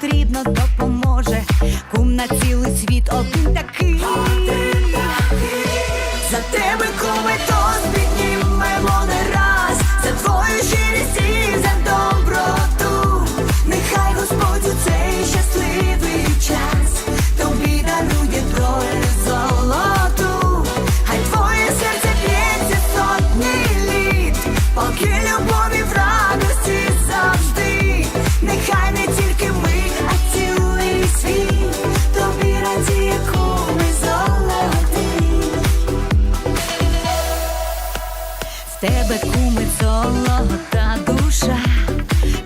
потрібно допоможе. Кум на цілий світ один. В тебе куми золота душа,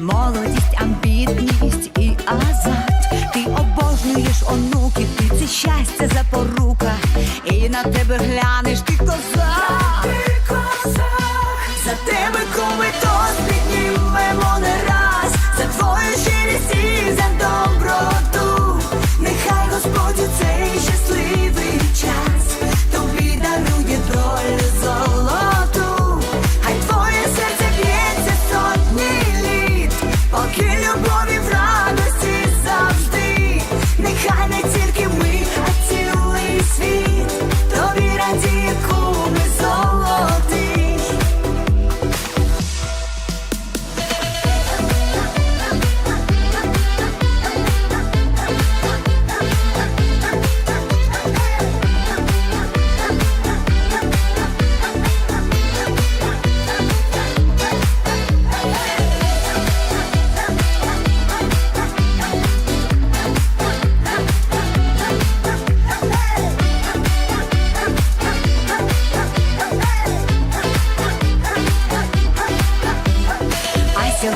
молодість, амбітність і азарт. Ти обожнюєш онуків, ти це щастя запорука, і на тебе глянеш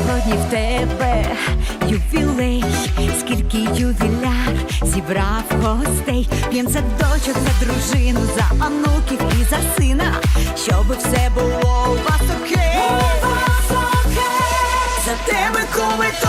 сьогодні в тебе ювілей, скільки ювіляр зібрав гостей, п'єм за дочок, за дружину, за онуків і за сина, щоб все було у вас окей. За тебе тост